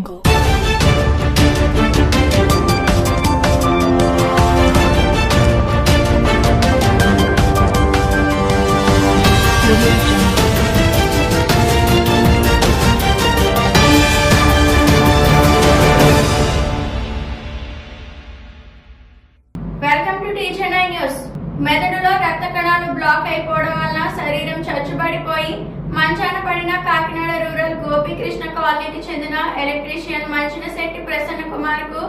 Welcome to news మెదడులో రక్త కణాలు బ్లాక్ అయిపోవడం వల్ల శరీరం చచ్చుబడిపోయి మంచాన పడిన కాకినాడ గోపీకృష్ణ కాలనీకి చెందిన ఎలక్ట్రీషియన్ మంచినశెట్టి ప్రసన్న కుమార్కు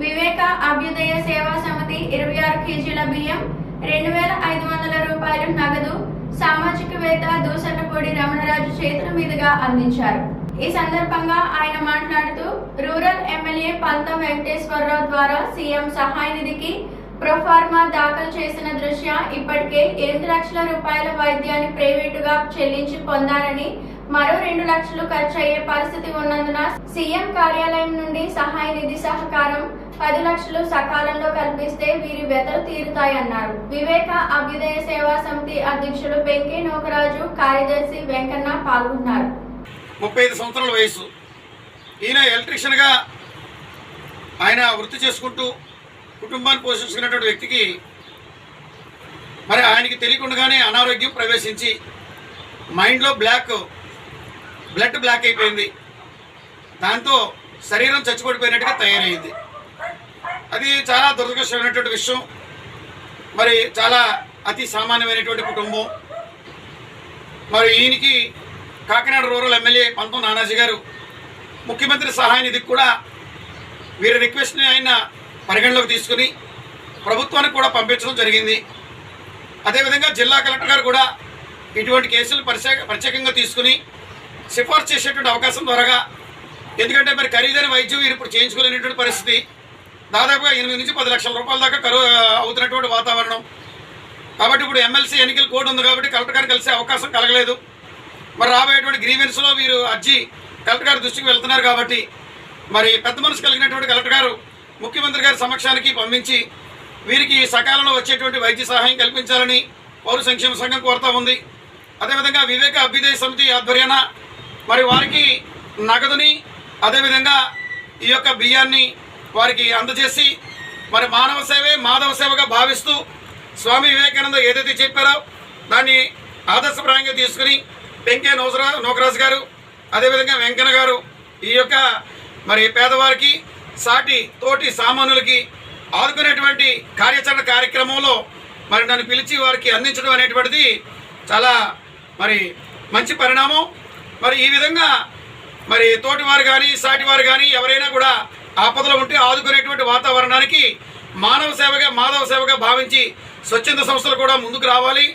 వివేక అభ్యుదయ సేవా సమితి ఇరవై ఆరు కేజీల బియ్యం రెండు వేల ఐదు వందల రూపాయలు నగదు సామాజికవేత్త దూసన్నపూడి రమణరాజు చేతుల మీదుగా అందించారు. ఈ సందర్భంగా ఆయన మాట్లాడుతూ రూరల్ ఎమ్మెల్యే పంతం వెంకటేశ్వరరావు ద్వారా సీఎం సహాయ నిధికి ప్రొఫార్మా దాఖలు చేసిన దృష్ట్యా ఇప్పటికే ఎనిమిది లక్షల రూపాయల వైద్యాన్ని ప్రైవేటుగా చెల్లించి పొందారని మరో రెండు లక్షలు ఖర్చు అయ్యే పరిస్థితి ఉన్నందున సీఎం కార్యాలయం నుండి సహాయ నిధి సహకారం పది లక్షలు సకాలంలో కల్పిస్తే వీరి వ్యతలు తీరుతాయన్నారు. వివేక అభ్యుదయ సేవా సమితి అధ్యక్షులు వెంకయ్య నోకరాజు కార్యదర్శి వెంకన్న పాల్గొన్నారు. ముప్పై ఐదు సంవత్సరాల వయసు ఈయన ఎలక్ట్రీషియన్గా ఆయన వృత్తి చేసుకుంటూ కుటుంబాన్ని పోషించుకున్నటువంటి వ్యక్తికి మరి ఆయనకి తెలియకుండానే అనారోగ్యం ప్రవేశించి మైండ్లో బ్లాక్ బ్లడ్ బ్లాక్ అయిపోయింది. దాంతో శరీరం చచ్చిపడిపోయినట్టుగా తయారైంది. అది చాలా దురదృష్టమైనటువంటి విషయం. మరి చాలా అతి సామాన్యమైనటువంటి కుటుంబం. మరి ఈయనకి కాకినాడ రూరల్ ఎమ్మెల్యే పంతం నానాజీ గారు ముఖ్యమంత్రి సహాయ నిధికి కూడా వీరి రిక్వెస్ట్ని ఆయన పరిగణలోకి తీసుకుని ప్రభుత్వానికి కూడా పంపించడం జరిగింది. అదేవిధంగా జిల్లా కలెక్టర్ గారు కూడా ఇటువంటి కేసులు ప్రత్యేక ప్రత్యేకంగా తీసుకుని సిఫార్సు చేసేటువంటి అవకాశం త్వరగా. ఎందుకంటే మరి ఖరీదైన వైద్యం వీరు ఇప్పుడు చేయించుకోలేనటువంటి పరిస్థితి. దాదాపుగా ఎనిమిది నుంచి పది లక్షల రూపాయల దాకా కరువు అవుతున్నటువంటి వాతావరణం. కాబట్టి ఇప్పుడు ఎమ్మెల్సీ ఎన్నికల కోడ్ ఉంది కాబట్టి కలెక్టర్ గారు కలిసే అవకాశం కలగలేదు. మరి రాబోయేటువంటి గ్రీవెన్స్లో వీరు అర్జీ కలెక్టర్ గారి దృష్టికి వెళ్తున్నారు కాబట్టి మరి పెద్ద మనసు కలిగినటువంటి కలెక్టర్ గారు ముఖ్యమంత్రి గారి సమక్షానికి పంపించి వీరికి సకాలంలో వచ్చేటువంటి వైద్య సహాయం కల్పించాలని పౌర సంక్షేమ సంఘం కోరుతా ఉంది. అదేవిధంగా వివేక అభ్యుదయ సమితి ఆధ్వర్యాన మరి వారికి నగదుని అదేవిధంగా ఈ యొక్క బియ్యాన్ని వారికి అందజేసి మరి మానవ సేవే మాధవ సేవగా భావిస్తూ స్వామి వివేకానంద ఏదైతే చెప్పారో దాన్ని ఆదర్శప్రాయంగా తీసుకుని వెంకయ్య నోసరా నోకరాజు గారు అదేవిధంగా వెంకన్న గారు ఈ యొక్క మరి పేదవారికి సాటి తోటి సామాన్యులకి ఆదుకునేటువంటి కార్యాచరణ కార్యక్రమంలో మరి నన్ను పిలిచి వారికి అందించడం అనేటువంటిది చాలా మరి మంచి పరిణామం. మరి ఈ విధంగా మరి తోటివారు కానీ సాటివారు కానీ ఎవరైనా కూడా ఆపదలో ఉంటే ఆదుకునేటువంటి వాతావరణానికి మానవ సేవగా మాధవ సేవగా భావించి స్వచ్ఛంద సంస్థలు కూడా ముందుకు రావాలి.